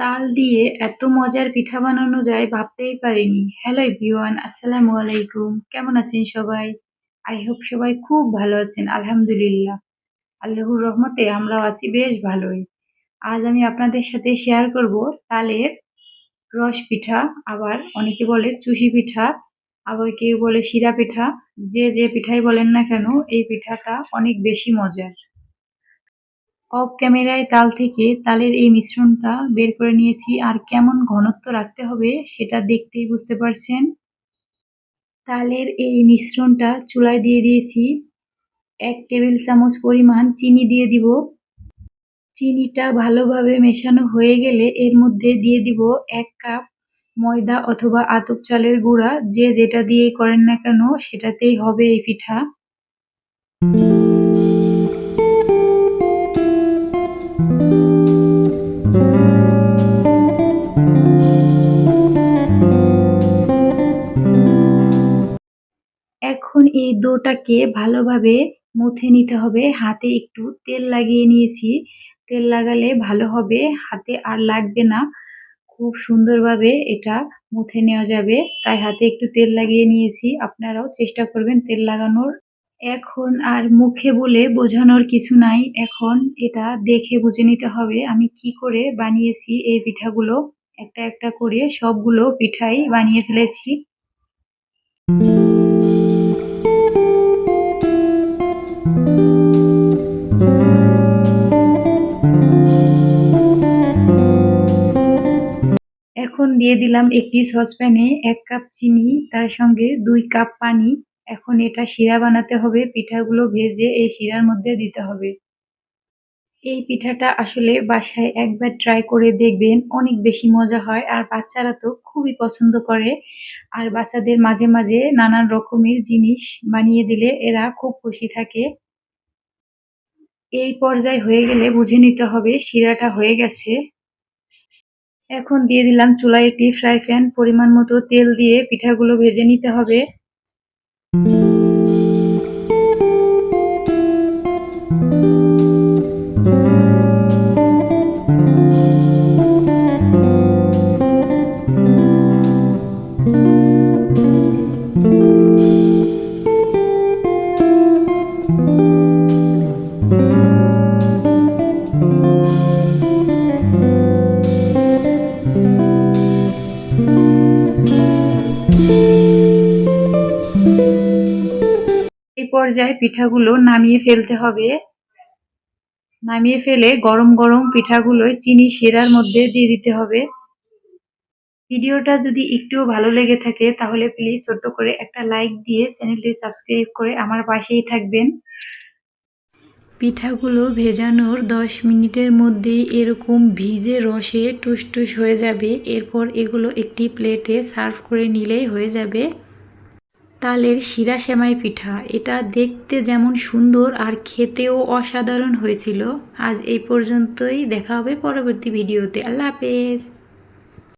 তাল দিয়ে এত মজার পিঠা বানানো যায় ভাবতেই পারিনি। হ্যালো এভরিওয়ান আসসালামু আলাইকুম। কেমন আছেন সবাই? আই হোপ সবাই খুব ভালো আছেন, আলহামদুলিল্লাহ। আল্লাহর রহমতে আমরাও আছি বেশ ভালোই। আজ আমি আপনাদের সাথে শেয়ার করব তালের রস পিঠা, আবার অনেকে বলে চুষি পিঠা, আবার কেউ বলে শিরা পিঠা। যে যে পিঠাই বলেন না কেন, এই পিঠাটা অনেক বেশি মজার। অফ ক্যামেরায় তাল থেকে তালের এই মিশ্রণটা বের করে নিয়েছি। আর কেমন ঘনত্ব রাখতে হবে সেটা দেখতেই বুঝতে পারছেন। তালের এই মিশ্রণটা চুলায় দিয়ে দিয়েছি। এক টেবিল চামচ পরিমাণ চিনি দিয়ে দিব। চিনিটা ভালোভাবে মেশানো হয়ে গেলে এর মধ্যে দিয়ে দিব এক কাপ ময়দা অথবা আতপ চালের গুঁড়া। যে যেটা দিয়ে করেন না কেন সেটাতেই হবে এই পিঠা। এখন এই ডোটাকে ভালোভাবে মুথে নিতে হবে। হাতে একটু তেল লাগিয়ে নিয়েছি। তেল লাগালে ভালো হবে। হাতে আর লাগবে না। খুব সুন্দরভাবে এটা মুথে নেওয়া যাবে। তাই হাতে একটু তেল লাগিয়ে নিয়েছি। আপনারাও চেষ্টা করবেন তেল লাগানোর। এখন আর মুখে বলে বোঝানোর কিছু নাই। এখন এটা দেখে বুঝে নিতে হবে আমি কি করে বানিয়েছি এই পিঠাগুলো। একটা একটা করে সবগুলো পিঠাই বানিয়ে ফেলেছি। এখন দিয়ে দিলাম একটি সসপ্যানে এক কাপ চিনি, তার সঙ্গে দুই কাপ পানি। এখন এটা শিরা বানাতে হবে, পিঠাগুলো ভেজে এই শিরার মধ্যে দিতে হবে। এই পিঠাটা আসলে বাসায় একবার ট্রাই করে দেখবেন, অনেক বেশি মজা হয় আর বাচ্চারা তো খুবই পছন্দ করে। আর বাচ্চাদের মাঝে মাঝে নানান রকমের জিনিস বানিয়ে দিলে এরা খুব খুশি থাকে। এই পর্যায়ে হয়ে গেলে বুঝে নিতে হবে শিরাটা হয়ে গেছে। এখন দিয়ে দিলাম চুলায় একটি ফ্রাই প্যান, পরিমাণ মতো তেল দিয়ে পিঠাগুলো ভেজে নিতে হবে। এই পর্যায়ে পিঠাগুলো নামিয়ে ফেলতে হবে। নামিয়ে ফেলে গরম গরম পিঠাগুলো চিনি শিরার মধ্যে দিয়ে দিতে হবে। ভিডিওটা যদি একটুও ভালো লেগে থাকে তাহলে প্লিজ ছোট্ট করে একটা লাইক দিয়ে চ্যানেলটি সাবস্ক্রাইব করে আমার পাশেই থাকবেন। পিঠাগুলো ভেজানোর দশ মিনিটের মধ্যেই এরকম ভিজে রসে টুসটুস হয়ে যাবে। এরপর এগুলো একটি প্লেটে সার্ভ করে নিলেই হয়ে যাবে। তালের শিরা সেমাই পিঠা। এটা দেখতে যেমন সুন্দর আর খেতেও অসাধারণ হয়েছিল। আজ এই পর্যন্তই। দেখা হবে পরবর্তী ভিডিওতে। আল্লাহ হাফেজ।